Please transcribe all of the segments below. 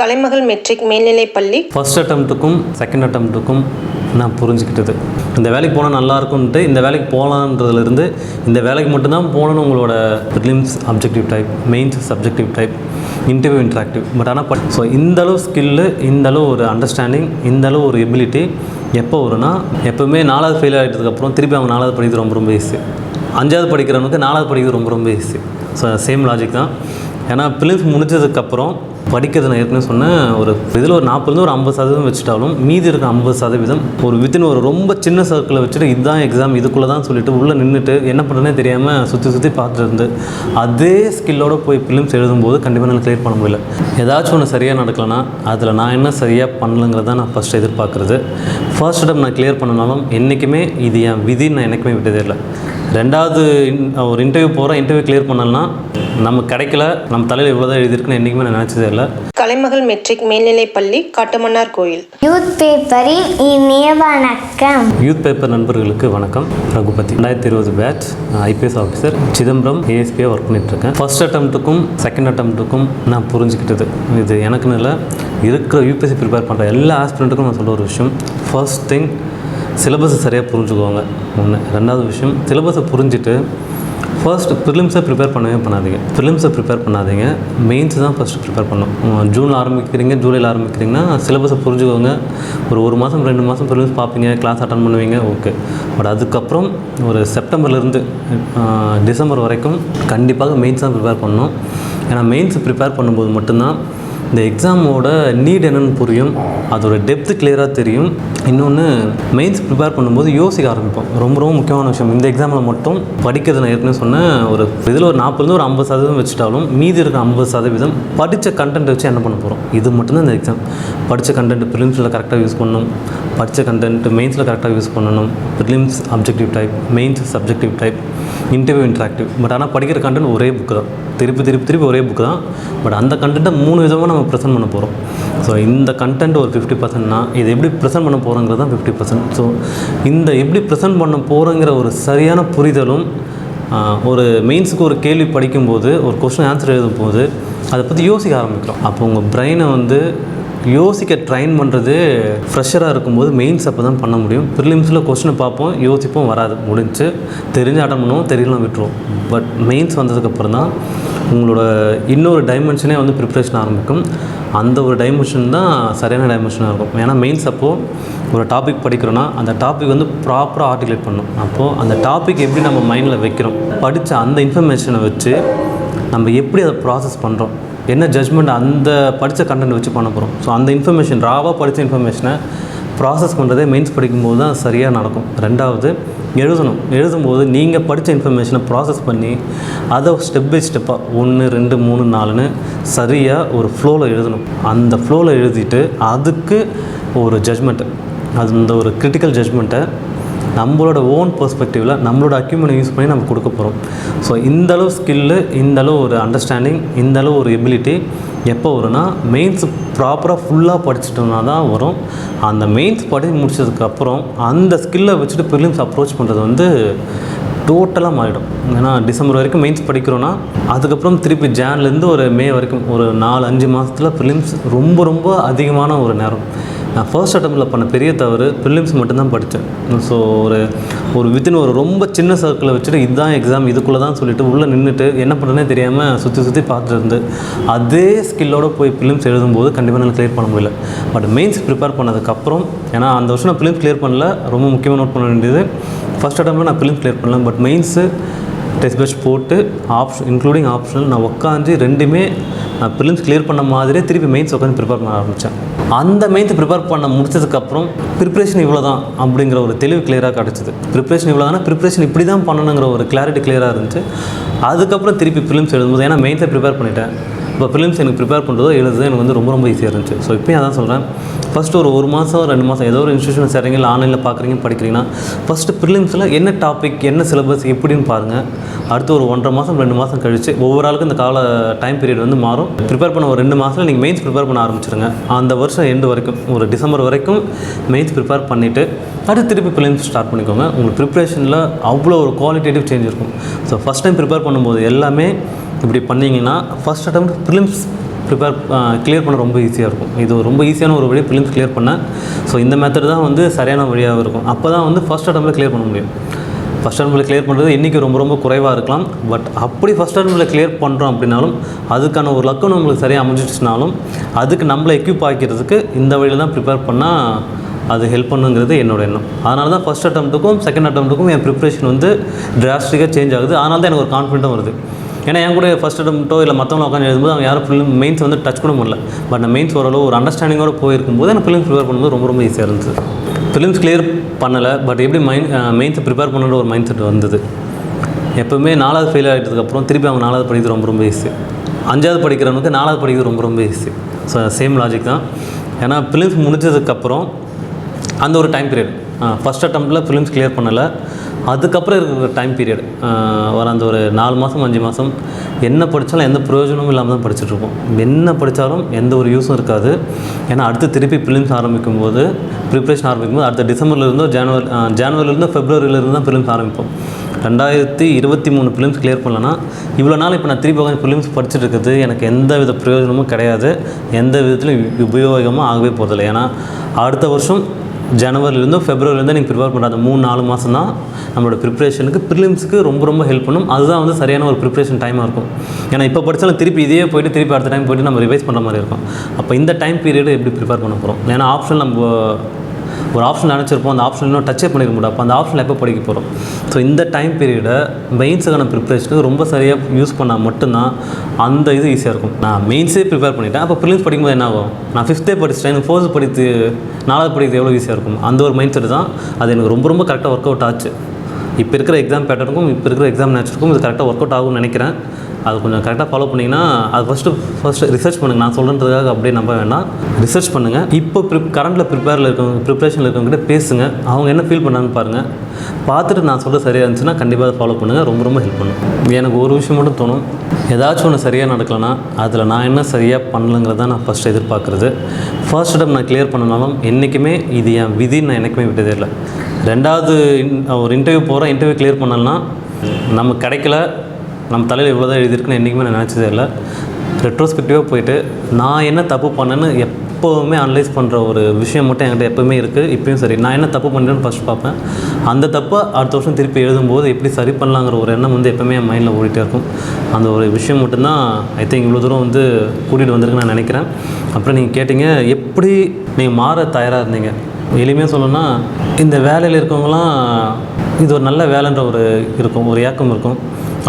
கலைமகள் matric மேல்நிலைப்பள்ளி first அட்டம்ப்ட்டுக்கும் second அட்டம்ப்ட்டுக்கும் நான் புரிஞ்சுக்கிட்டது. இந்த வேலைக்கு போனால் நல்லா இருக்கும்ன்ட்டு இந்த வேலைக்கு போகலான்றதுலேருந்து இந்த வேலைக்கு மட்டும்தான் போகணும்னு உங்களோட prelims objective type mains subjective type interview interactive but ஆனால் பட் ஸோ இந்த அளவு ஸ்கில்லு இந்த அளவு ஒரு அண்டர்ஸ்டாண்டிங் இந்த அளவு ஒரு எபிலிட்டி எப்போ வரும்னா எப்போவுமே நாலாவது ஃபெயில் ஆகிட்டதுக்கப்புறம் திருப்பி அவங்க நாலாவது படிக்கிறது ரொம்ப ரொம்ப ஈஸி அஞ்சாவது படிக்கிறவனுக்கு நாலாவது படிக்கிறது ரொம்ப ரொம்ப ஈஸி ஸோ சேம் லாஜிக் தான். ஏன்னா பிலிம்ஸ் முடிஞ்சதுக்கப்புறம் படிக்கிறது நான் ஏற்கனவே சொன்னேன் ஒரு இதில் ஒரு நாற்பதுலேருந்து ஒரு ஐம்பது சதவீதம் வச்சுட்டாலும் மீதி இருக்க ஐம்பது சதவீதம் ஒரு வித்தின் ஒரு ரொம்ப சின்ன சர்க்கிளை வச்சுட்டு இதுதான் எக்ஸாம் இதுக்குள்ளே தான் சொல்லிட்டு உள்ளே நின்றுட்டு என்ன பண்ணுறதுனே தெரியாமல் சுற்றி சுற்றி பார்த்துட்டு இருந்து அதே ஸ்கில்லோட போய் ஃபிலிம்ஸ் எழுதும்போது கண்டிப்பாக நான் கிளியர் பண்ண முடியல. ஏதாச்சும் ஒன்று சரியாக நடக்கலைன்னா அதில் நான் என்ன சரியாக பண்ணலங்கிறத நான் ஃபஸ்ட் எதிர்பார்க்குறது. ஃபர்ஸ்ட் இடம் நான் கிளியர் பண்ணனாலும் என்றைக்குமே இது என் விதின்னு நான் என்றைக்குமே விட்டதே இல்லை. ரெண்டாவது இன்- ஒரு இன்டர்வியூ போகிறேன் இன்டர்வியூ கிளியர் பண்ணலன்னா நமக்கு கிடைக்கல நம்ம தலையில் இவ்வளோ தான் எழுதியிருக்குன்னு என்றைக்குமே நான் நினச்சதே இல்லை. கலைமகள் மெட்ரிக் மேல்நிலைப்பள்ளி காட்டுமன்னார் கோயில். யூத் பேப்பரின் இனிய வணக்கம் யூத் பேப்பர் நண்பர்களுக்கு வணக்கம். ரகுபதி. ரெண்டாயிரத்தி இருபது பேட்ச் ஐபிஎஸ் ஆஃபீஸர் சிதம்பரம் ஏஎஸ்பியாக ஒர்க் பண்ணிட்டுருக்கேன் ஃபர்ஸ்ட் அட்டம்ப்ட்டுக்கும் செகண்ட் அட்டம்ப்ட்டுக்கும் நான் புரிஞ்சுக்கிட்டது. இது எனக்குன்னு இல்லை இருக்கிற யூபிஎஸ்சி ப்ரிப்பேர் பண்ணுற எல்லா ஆஸ்பிரண்ட்டுக்கும் நான் சொல்ல ஒரு விஷயம். ஃபர்ஸ்ட் திங் சிலபஸை சரியாக புரிஞ்சுக்கோங்க. ஒன்று ரெண்டாவது விஷயம் சிலபஸை புரிஞ்சுட்டு ஃபர்ஸ்ட் ப்ரிலிம்ஸை ப்ரிப்பேர் பண்ணவே பண்ணாதீங்க. ப்ரிலிம்ஸை ப்ரிப்பேர் பண்ணாதீங்க. மெயின்ஸ் தான் ஃபஸ்ட்டு ப்ரிப்பேர் பண்ணணும். ஜூனில் ஆரம்பிக்கிறீங்க ஜூலையில் ஆரம்பிக்கிறீங்கன்னா சிலபஸை புரிஞ்சுக்கோங்க. ஒரு ஒரு மாதம் ரெண்டு மாதம் ப்ரிலிம்ஸ் பார்ப்பீங்க கிளாஸ் அட்டன் பண்ணுவீங்க ஓகே பட் அதுக்கப்புறம் ஒரு செப்டம்பர்லேருந்து டிசம்பர் வரைக்கும் கண்டிப்பாக மெயின்ஸ் தான் ப்ரிப்பேர் பண்ணணும். ஏன்னா மெயின்ஸ் ப்ரிப்பேர் பண்ணும்போது மட்டும்தான் இந்த எக்ஸாமோட நீட் என்னன்னு புரியும். அதோட டெப்த்து கிளியராக தெரியும். இன்னொன்று மெயின்ஸ் ப்ரிப்பேர் பண்ணும்போது யோசிக்க ஆரம்பிப்போம். ரொம்ப ரொம்ப முக்கியமான விஷயம். இந்த எக்ஸாமில் மட்டும் படிக்கிறது நான் ஏற்கனவே சொன்னேன் ஒரு இதில் ஒரு நாற்பதுலேருந்து ஒரு ஐம்பது சதவீதம் வச்சுட்டாலும் மீதி இருக்க ஐம்பது சதவீதம் படித்த கண்டென்ட் வச்சு என்ன பண்ண போகிறோம் இது மட்டும்தான் இந்த எக்ஸாம் படித்த கண்டென்ட் ப்ரிலிம்ஸில் கரெக்டாக யூஸ் பண்ணணும். படித்த கண்டென்ட் மெயின்ஸில் கரெக்டாக யூஸ் பண்ணணும். Prelims objective type mains subjective type interview interactive but ஆனால் படிக்கிற கண்டென்ட் ஒரே புக்கு தான். திருப்பி திருப்பி திருப்பி ஒரே புக்கு தான். பட் அந்த கண்டென்ட்டை மூணு விதமாக நம்ம ப்ரெசென்ட் பண்ண போகிறோம் ஸோ இந்த கண்டென்ட் ஒரு ஃபிஃப்டி பர்சன்ட்னா இது எப்படி ப்ரெசென்ட் பண்ண போகிறோங்கிறது தான் ஃபிஃப்டி பர்சன்ட் ஸோ இந்த எப்படி ப்ரெசென்ட் பண்ண போகிறோங்கிற ஒரு சரியான புரிதலும் ஒரு மெயின்ஸுக்கு ஒரு கேள்வி படிக்கும்போது ஒரு கொஸ்டின் ஆன்சர் எழுதும் போது அதை பற்றி யோசிக்க ஆரம்பிக்கிறோம். அப்போ உங்கள் பிரெயினை வந்து யோசிக்க ட்ரைன் பண்ணுறது ஃப்ரெஷராக இருக்கும்போது மெயின்ஸ் அப்போ தான் பண்ண முடியும். ப்ரிலிம்ஸில் கொஸ்டினை பார்ப்போம் யோசிப்போம் வராது. முடிஞ்சு. தெரிஞ்சு அட்டன் பண்ணுவோம் தெரியலாம் விட்டுருவோம். பட் மெயின்ஸ் வந்ததுக்கப்புறம் தான் உங்களோட இன்னொரு டைமென்ஷனே வந்து ப்ரிப்ரேஷன் ஆரம்பிக்கும். அந்த ஒரு டைமென்ஷன் தான் சரியான டைமென்ஷனாக இருக்கும். ஏன்னா மெயின்ஸ் அப்போது ஒரு டாபிக் படிக்கிறோன்னா அந்த டாபிக் வந்து ப்ராப்பராக ஆர்டிகுலேட் பண்ணும். அப்போது அந்த டாபிக் எப்படி நம்ம மைண்டில் வைக்கிறோம்? படித்த அந்த இன்ஃபர்மேஷனை வச்சு நம்ம எப்படி அதை ப்ராசஸ் பண்ணுறோம் என்ன ஜட்ஜ்மெண்ட் அந்த படித்த கண்டென்ட் வச்சு பண்ண போகிறோம் ஸோ அந்த இன்ஃபர்மேஷன் ராவாக படித்த இன்ஃபர்மேஷனை ப்ராசஸ் பண்ணுறதே மெயின்ஸ் படிக்கும்போது தான் சரியாக நடக்கும். ரெண்டாவது எழுதணும். எழுதும்போது நீங்கள் படித்த இன்ஃபர்மேஷனை ப்ராசஸ் பண்ணி அதை ஸ்டெப் பை ஸ்டெப்பாக ஒன்று ரெண்டு மூணு நாலுன்னு சரியாக ஒரு ஃப்ளோவில் எழுதணும். அந்த ஃப்ளோவில் எழுதிட்டு அதுக்கு ஒரு ஜட்ஜ்மெண்ட்டு அது இந்த ஒரு கிரிட்டிக்கல் ஜட்ஜ்மெண்ட்டை நம்மளோட ஓன் பெர்ஸ்பெக்டிவில் நம்மளோட அக்யூமெண்ட் யூஸ் பண்ணி நம்ம கொடுக்க போகிறோம் ஸோ இந்தளவு ஸ்கில்லு இந்த அளவு ஒரு அண்டர்ஸ்டாண்டிங் இந்த அளவு ஒரு எபிலிட்டி எப்போ வரும்னா மெயின்ஸ் ப்ராப்பராக ஃபுல்லாக படிச்சிட்டோம்னா தான் வரும். அந்த மெயின்ஸ் படி முடிச்சதுக்கப்புறம் அந்த ஸ்கில்லை வச்சுட்டு ப்ரிலிம்ஸ் அப்ரோச் பண்ணுறது வந்து டோட்டலாக மாறிடும். ஏன்னா டிசம்பர் வரைக்கும் மெயின்ஸ் படிக்கிறோன்னா அதுக்கப்புறம் திருப்பி ஜான்லேருந்து ஒரு மே வரைக்கும் ஒரு நாலு அஞ்சு மாதத்தில் ப்ரிலிம்ஸ் ரொம்ப ரொம்ப அதிகமான ஒரு நேரம். நான் ஃபர்ஸ்ட் அட்டம்பில் பண்ண பெரிய தவறு ப்ரிலிம்ஸ் மட்டும்தான் படித்தேன். ஸோ ஒரு ஒரு வித்தின் ஒரு ரொம்ப சின்ன சர்க்கிளை வச்சுட்டு இதுதான் எக்ஸாம் இதுக்குள்ளே தான் சொல்லிட்டு உள்ளே நின்றுட்டு என்ன பண்ணுறேனே தெரியாமல் சுற்றி சுற்றி பார்த்துட்டு இருந்து அதே ஸ்கில்லோட போய் ப்ரிலிம்ஸ் எழுதும்போது கண்டிப்பாக நான் கிளியர் பண்ண முடியல. பட் மெயின்ஸ் ப்ரிப்பேர் பண்ணதுக்கப்புறம் ஏன்னா அந்த வருஷம் நான் ப்ரிலிம்ஸ் கிளியர் பண்ணல ரொம்ப முக்கியமாக நோட் பண்ண வேண்டியது. ஃபர்ஸ்ட் அட்டம்பில் நான் ப்ரிலிம்ஸ் கிளியர் பண்ணல பட் மெயின்ஸு டெஸ்ட் பேட்ச் போட்டு ஆப்ஷன் இன்க்ளூடிங் ஆப்ஷனல் நான் உட்காந்து ரெண்டுமே நான் ப்ரிலிம்ஸ் கிளியர் பண்ண மாதிரியே திருப்பி மெயின்ஸ் உட்காந்து ப்ரிப்பேர் பண்ண ஆரம்பித்தேன் அந்த மெயின்ஸ் ப்ரிப்பேர் பண்ண முடிச்சதுக்கப்புறம் ப்ரிப்ரேஷன் இவ்வளோ தான் அப்படிங்கிற ஒரு தெளிவு கிளியராக கிடச்சிது. ப்ரிப்ரேஷன் இவ்வளோ தானே ப்ரிப்ரேஷன் இப்படி தான் பண்ணணுங்கிற ஒரு கிளாரிட்டி கிளியராக இருந்துச்சு. அதுக்கப்புறம் திருப்பி ப்ரிலிம்ஸ் எழுதும்போது ஏன்னா மெயின்ஸை ப்ரிப்பேர் பண்ணிட்டேன். இப்போ ஃபிலிம்ஸ் எனக்கு ப்ரிப்பேர் பண்ணுறதோ எழுதுதோ எனக்கு வந்து ரொம்ப ரொம்ப ஈஸியாக இருந்துச்சு. ஸோ இப்போயும் அதான் சொல்கிறேன் ஃபஸ்ட்டு ஒரு ஒரு மாதம் ரெண்டு மாதம் ஏதோ ஒரு இன்ஸ்டியூஷன் சேரீங்க இல்லை ஆன்லைனில் பார்க்குறீங்க படிக்கிறீங்கன்னா ஃபஸ்ட்டு ப்ரிலிம்ஸில் என்ன டாபிக் என்ன சிலபஸ் எப்படின்னு பாருங்கள் அடுத்து ஒரு ஒன்றரை மாதம் ரெண்டு மாதம் கழிச்சு ஒவ்வொரு ஆளுக்கும் இந்த கால டைம் பீரியட் வந்து மாறும். ப்ரிப்பேர் பண்ண ஒரு ரெண்டு மாதத்தில் நீங்கள் மெயின்ஸ் ப்ரிப்பேர் பண்ண ஆரம்பிச்சிருங்க. அந்த வருஷம் எண்டு வரைக்கும் ஒரு டிசம்பர் வரைக்கும் மெயின்ஸ் ப்ரிப்பேர் பண்ணிவிட்டு அடுத்து திருப்பி ப்ரிலிம்ஸ் ஸ்டார்ட் பண்ணிக்கோங்க. உங்களுக்கு ப்ரிப்ரேஷனில் அவ்வளோ ஒரு குவாலிட்டேட்டிவ் சேஞ்ச் இருக்கும். ஸோ ஃபஸ்ட் டைம் ப்ரிப்பேர் பண்ணும்போது எல்லாமே இப்படி பண்ணிங்கன்னா first attempt prelims prepare clear பண்ண ரொம்ப ஈஸியாக இருக்கும். இது ரொம்ப ஈஸியான ஒரு வழி ப்ரிலிம்ஸ் கிளியர் பண்ண. ஸோ இந்த மெத்தட் தான் வந்து சரியான வழியாக இருக்கும். அப்போ தான் வந்து ஃபஸ்ட் அட்டம்ப்டில் கிளியர் பண்ண முடியும். ஃபஸ்ட் அட்டம்ப்டில் கிளியர் பண்ணுறது இன்றைக்கி ரொம்ப ரொம்ப குறைவாக இருக்கலாம். பட் அப்படி ஃபஸ்ட் அட்டம்ப்டில் கிளியர் பண்ணுறோம் அப்படின்னாலும் அதுக்கான ஒரு லக்கம் நம்மளுக்கு சரியாக அமைஞ்சிடுச்சுனாலும் அதுக்கு நம்மளை எக்யூப் ஆக்கிறதுக்கு இந்த வழியில் தான் ப்ரிப்பேர் பண்ணால் அது ஹெல்ப் பண்ணுங்கிறது என்னோட எண்ணம். அதனால தான் ஃபஸ்ட் அட்டம்ப்ட்டுக்கும் செகண்ட் அட்டம்ப்ட்டுக்கும் என் ப்ரிப்ரேஷன் வந்து டிராஸ்டிக்காக சேஞ்ச் ஆகுது. அதனால தான் எனக்கு ஒரு கான்ஃபிடென்ட்டும் வருது. ஏன்னா என் கூட ஃபஸ்ட் அட்டம்ப்ட்டோ இல்லை மற்றவங்க உட்காந்து எழுதும்போது அவங்க யாரும் ஃபிலிம் மெயின்ஸ் வந்து டச் கூட முடியல பட் நான் மெயின்ஸ் ஓரளவு ஒரு அண்டர்ஸ்டாண்டிங்கோட போயிருக்கும்போது எனக்கு ஃபிலிம்ஸ் ப்ரிப்பேர் பண்ணும்போது ரொம்ப ரொம்ப ஈஸியாக இருந்துச்சு ஃபிலிம்ஸ் கிளியர் பண்ணலை பட் எப்படி மைண்ட் மெயின்ஸை ப்ரிப்பேர் பண்ணுற ஒரு மைண்ட் செட் வந்தது. எப்போவுமே நாலாவது ஃபெயில் ஆகிட்டதுக்கப்புறம் திருப்பி அவங்க நாலாவது படிக்கிறது ரொம்ப ரொம்ப ஈஸி அஞ்சாவது படிக்கிறவனுக்கு நாலாவது படிக்கிறது ரொம்ப ரொம்ப ஈஸி ஸோ சேம் லாஜிக் தான். ஏன்னா ஃபிலிம்ஸ் முடிஞ்சதுக்கப்புறம் அந்த ஒரு டைம் பீரியட் ஃபஸ்ட் அட்டம்ப்டில் ஃபிலிம்ஸ் கிளியர் பண்ணலை. அதுக்கப்புறம் இருக்கிற டைம் பீரியட் வர அந்த ஒரு நாலு மாதம் அஞ்சு மாதம் என்ன படித்தாலும் எந்த பிரயோஜனமும் இல்லாமல் தான் படிச்சுட்ருக்கோம் என்ன படித்தாலும் எந்த ஒரு யூஸும் இருக்காது. ஏன்னா அடுத்து திருப்பி ஃபிலிம்ஸ் ஆரம்பிக்கும் போது ப்ரிப்ரேஷன் ஆரம்பிக்கும் போது அடுத்த டிசம்பர்லேருந்தோ ஜனவரி ஜனவரிலேருந்தோ ஃபெப்ரவரியிலேருந்து தான் ஃபிலிம்ஸ் ஆரம்பிப்போம். ரெண்டாயிரத்தி இருபத்தி மூணு ஃபிலிம்ஸ் கிளியர் பண்ணலன்னா இவ்வளோ நாள் இப்போ நான் திருப்பி உட்காந்து ஃபிலிம்ஸ் படிச்சுட்டு இருக்குது. எனக்கு எந்த வித பிரயோஜனமும் கிடையாது. எந்த விதத்துலையும் உபயோகமாக ஆகவே போதில்லை ஏன்னா அடுத்த வருஷம் ஜனவரிலேருந்து ஃபெப்ரவரிலேருந்து நீங்கள் ப்ரிப்பேர் பண்ணுற அந்த மூணு நாலு மாதம் தான் நம்மளோட ப்ரிப்ரேஷனுக்கு ப்ரிலிம்ஸுக்கு ரொம்ப ரொம்ப ஹெல்ப் பண்ணும். அதுதான் வந்து சரியான ஒரு ப்ரிப்ரேஷன் டைமாக இருக்கும். ஏன்னா இப்போ படித்தாலும் திருப்பி இதே போயிட்டு திருப்பி அடுத்த டைம் போயிட்டு நம்ம ரிவைஸ் பண்ணுற மாதிரி இருக்கும். அப்போ இந்த டைம் பீரியடு எப்படி ப்ரிப்பேர் பண்ண போகிறோம் ஏன்னா ஆப்ஷன் நம்ம ஒரு ஆப்ஷன் நினச்சிருப்போம் அந்த ஆப்ஷன் இன்னும் டச்சே பண்ணிக்க முடியும் அப்போ அந்த ஆப்ஷன் எப்போ படிக்க போகிறோம் ஸோ இந்த டைம் பீரியடை மெயின்ஸுக்கான ப்ரிப்ரேஷனுக்கு ரொம்ப சரியாக யூஸ் பண்ணால் மட்டும்தான் அந்த இது ஈஸியாக இருக்கும். நான் மெயின்ஸே ப்ரிப்பேர் பண்ணிட்டேன். அப்போ ப்ரிலிம்ஸ் படிக்கும்போது என்ன ஆகும்? நான் ஃபிஃப்த்தே படிச்சிட்டேன். ஃபோர்ஸ் படித்து நாலாவது படிக்கிறது எவ்வளோ ஈஸியாக இருக்கும்? அந்த ஒரு மைண்ட் செட் தான் அது எனக்கு ரொம்ப ரொம்ப கரெக்டாக ஒர்க் அவுட் ஆச்சு. இப்போ இருக்கிற எக்ஸாம் பேட்டர்னுக்கும் இப்போ இருக்கிற எக்ஸாம் நேச்சருக்கும் இது கரெக்டாக ஒர்க் அவுட் ஆகும்னு நினைக்கிறேன். அது கொஞ்சம் கரெக்டாக ஃபாலோ பண்ணிங்கன்னா அது ஃபஸ்ட்டு ஃபஸ்ட்டு ரிசர்ச் பண்ணுங்கள் நான் சொல்கிறதுக்காக அப்படியே நம்ப வேண்டாம். ரிசர்ச் பண்ணுங்கள் இப்போ ப்ரிப் கரண்டில் ப்ரிப்பேரில் இருக்கவங்க ப்ரிப்பரேஷனில் இருக்கவங்ககிட்ட பேசுங்க. அவங்க என்ன ஃபீல் பண்ணாங்கன்னு பாருங்கள் பார்த்துட்டு நான் சொல்கிறது சரியாக இருந்துச்சுன்னா கண்டிப்பாக அதை ஃபாலோ பண்ணுங்கள் ரொம்ப ரொம்ப ஹெல்ப் பண்ணும். எனக்கு ஒரு விஷயம் மட்டும் தோணும். ஏதாச்சும் ஒன்று சரியாக நடக்கலைன்னா அதில் நான் என்ன சரியாக பண்ணலங்கிறத நான் ஃபஸ்ட்டு எதிர்பார்க்குறது. ஃபர்ஸ்ட் டைம் நான் கிளியர் பண்ணனாலும் என்றைக்குமே இது என் விதின்னு நான் எனக்குமே விட்டதே இல்லை. ரெண்டாவது இன்- ஒரு இன்டர்வியூ போகிறேன் இன்டர்வியூ கிளியர் பண்ணலன்னா நம்ம கிடைக்கல. நம்ம தலையில் இவ்வளோ தான் எழுதியிருக்குன்னு என்றைக்குமே நான் நினச்சதே இல்லை. ரெட்ரோஸ்பெக்டிவாக போயிட்டு நான் என்ன தப்பு பண்ணேன்னு எப்போவுமே அனலைஸ் பண்ணுற ஒரு விஷயம் மட்டும் என்கிட்ட எப்போவுமே இருக்குது இப்பயும் சரி நான் என்ன தப்பு பண்ணுறேன்னு ஃபஸ்ட் பார்ப்பேன். அந்த தப்பை அடுத்த வருஷம் திருப்பி எழுதும்போது எப்படி சரி பண்ணலாங்கிற ஒரு எண்ணம் வந்து எப்போவுமே என் மைண்டில் ஓடிட்டே இருக்கும். அந்த ஒரு விஷயம் மட்டும்தான் ஐ திங்க் இவ்வளோ தூரம் வந்து கூட்டிகிட்டு வந்திருக்குன்னு நான் நினைக்கிறேன். அப்புறம் நீங்கள் கேட்டிங்க எப்படி நீங்கள் மாற தயாராக இருந்தீங்க? எளிமையாக சொல்லணும்னா இந்த வேலையில் இருக்கவங்களாம் இது ஒரு நல்ல வேலைன்ற ஒரு இருக்கும் ஒரு ஏக்கம் இருக்கும்.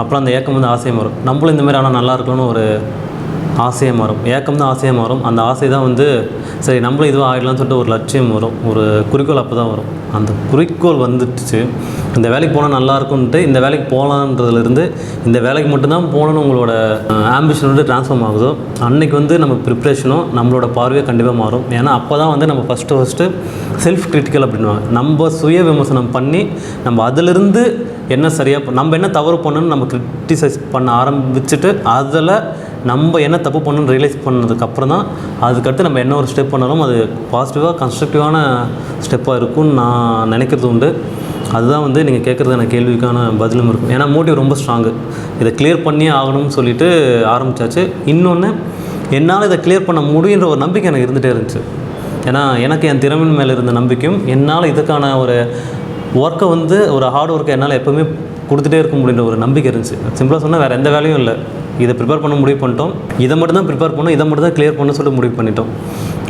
அப்புறம் அந்த ஏக்கம் வந்து ஆசையாக வரும். நம்மளும் இந்த மாதிரி ஆனால் நல்லா இருக்கணும்னு ஒரு ஆசையாக மாறும். ஏக்கம் தான் ஆசையாக மாறும். அந்த ஆசை தான் வந்து சரி நம்மளும் இதுவாக ஆகிடலாம்னு சொல்லிட்டு ஒரு லட்சியம் வரும். ஒரு குறிக்கோள் அப்போ தான் வரும். அந்த குறிக்கோள் வந்துடுச்சு. இந்த வேலைக்கு போனால் நல்லா இருக்கும்ன்ட்டு இந்த வேலைக்கு போகலான்றதுலேருந்து இந்த வேலைக்கு மட்டும்தான் போகணும்னு உங்களோட ஆம்பிஷன் வந்து ட்ரான்ஸ்ஃபார்ம் ஆகுதோ அன்னைக்கு வந்து நம்ம ப்ரிப்ரேஷனும் நம்மளோட பார்வையை கண்டிப்பாக மாறும். ஏன்னா அப்போ தான் வந்து நம்ம ஃபஸ்ட்டு ஃபஸ்ட்டு செல்ஃப் கிரிட்டிக்கல் அப்படின்வாங்க நம்ம சுய விமர்சனம் பண்ணி நம்ம அதிலிருந்து என்ன சரியாக நம்ம என்ன தவறு பண்ணணும்னு நம்ம கிரிட்டிசைஸ் பண்ண ஆரம்பிச்சுட்டு அதில் நம்ம என்ன தப்பு பண்ணணும்னு ரியலைஸ் பண்ணதுக்கப்புறம் தான் அதுக்கடுத்து நம்ம என்ன ஒரு ஸ்டெப் பண்ணாலும் அது பாசிட்டிவாக கன்ஸ்ட்ரக்டிவான ஸ்டெப்பாக இருக்கும்னு நான் நினைக்கிறது உண்டு. அதுதான் வந்து நீங்கள் கேட்குறதான கேள்விக்கான பதிலும் இருக்கும். ஏன்னா மோட்டிவ் ரொம்ப ஸ்ட்ராங்கு இதை கிளியர் பண்ணியே ஆகணும்னு சொல்லிட்டு ஆரம்பிச்சாச்சு. இன்னொன்று என்னால் இதை கிளியர் பண்ண முடியுன்ற ஒரு நம்பிக்கை எனக்கு இருந்துகிட்டே இருந்துச்சு. ஏன்னா எனக்கு என் திறமையின் மேலே இருந்த நம்பிக்கையும் என்னால் இதுக்கான ஒரு ஒர்க்கை வந்து ஒரு ஹார்ட் ஒர்க்கை என்னால் எப்போவுமே கொடுத்துட்டே இருக்க முடியுன்ற ஒரு நம்பிக்கை இருந்துச்சு. சிம்பிளாக சொன்னால் வேறு எந்த வேலையும் இல்லை. இதை ப்ரிப்பேர் பண்ண முடிவு பண்ணிட்டோம். இதை மட்டும் தான் ப்ரிப்பேர் பண்ணோம். இதை மட்டும் தான் கிளியர் பண்ண சொல்லிட்டு முடிவு பண்ணிட்டோம்.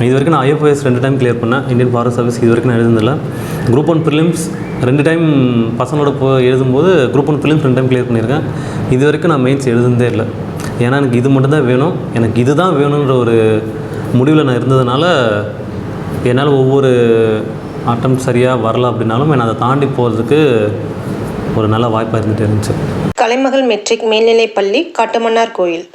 இது வரைக்கும் நான் ஐஎஃப்எஸ் ரெண்டு டைம் கிளியர் பண்ணேன். இந்தியன் ஃபாரஸ்ட் சர்வீஸ் இது வரைக்கும் நான் எழுதுனதில்ல. குரூப் ஒன் ப்ரிலிம்ஸ் ரெண்டு டைம் பசங்களோட போ எழுதும்போது குரூப் ஒன் ப்ரிலிம்ஸ் ரெண்டு டைம் கிளியர் பண்ணியிருக்கேன். இது வரைக்கும் நான் மெயின்ஸ் எழுதுனதே இல்லை. ஏன்னா எனக்கு இது மட்டும் தான் வேணும். எனக்கு இதுதான் வேணுன்ற ஒரு முடிவில் நான் இருந்ததுனால என்னால் ஒவ்வொரு அட்டம் சரியாக வரல அப்படின்னாலும் என்னை அதை தாண்டி போகிறதுக்கு ஒரு நல்ல வாய்ப்பாக இருந்துகிட்டே இருந்துச்சு. கலைமகள் மெட்ரிக் மேல்நிலைப் பள்ளி காட்டுமன்னார் கோயில்.